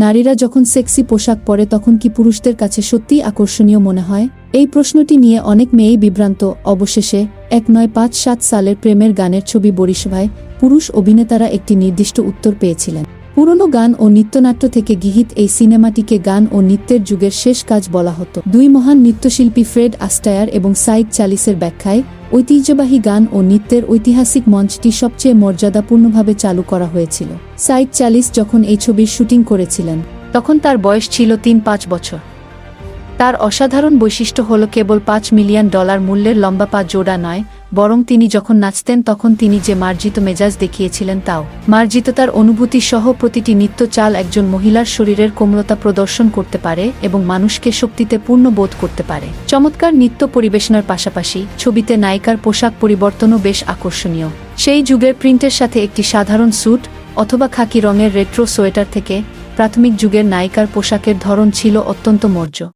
নারীরা যখন সেক্সি পোশাক পরে তখন কি পুরুষদের কাছে সত্যি আকর্ষণীয় মনে হয়? এই প্রশ্নটি নিয়ে অনেক মেয়েই বিভ্রান্ত। অবশেষে, এক নয় পাঁচ সাত সালের প্রেমের গানের ছবি বরিশভায় পুরুষ অভিনেতারা একটি নির্দিষ্ট উত্তর পেয়েছিলেন। পুরনো গান ও নৃত্যনাট্য থেকে গৃহীত এই সিনেমাটিকে গান ও নৃত্যের যুগের শেষ কাজ বলা হতো। দুই মহান নৃত্যশিল্পী ফ্রেড আস্টায়ার এবং সাইদ চালিসের ব্যাখ্যায়, ঐতিহ্যবাহী গান ও নৃত্যের ঐতিহাসিক মঞ্চটি সবচেয়ে মর্যাদাপূর্ণভাবে চালু করা হয়েছিল। সাইদ চালিস যখন এই ছবির শুটিং করেছিলেন, তখন তার বয়স ছিল তিন পাঁচ বছর। তার অসাধারণ বৈশিষ্ট্য হল কেবল পাঁচ মিলিয়ন ডলার মূল্যের লম্বা পা জোড়া নয়, বরং তিনি যখন নাচতেন তখন তিনি যে মার্জিত মেজাজ দেখিয়েছিলেন তাও। মার্জিত তার অনুভূতি সহ প্রতিটি নিত্য চাল একজন মহিলার শরীরের কোমলতা প্রদর্শন করতে পারে এবং মানুষকে শক্তিতে পূর্ণ বোধ করতে পারে। চমৎকার নৃত্য পরিবেশনার পাশাপাশি ছবিতে নায়িকার পোশাক পরিবর্তনও বেশ আকর্ষণীয়। সেই যুগের প্রিন্টের সাথে একটি সাধারণ স্যুট অথবা খাকি রঙের রেট্রো সোয়েটার থেকে প্রাথমিক যুগের নায়িকার পোশাকের ধরন ছিল অত্যন্ত মৌর্য।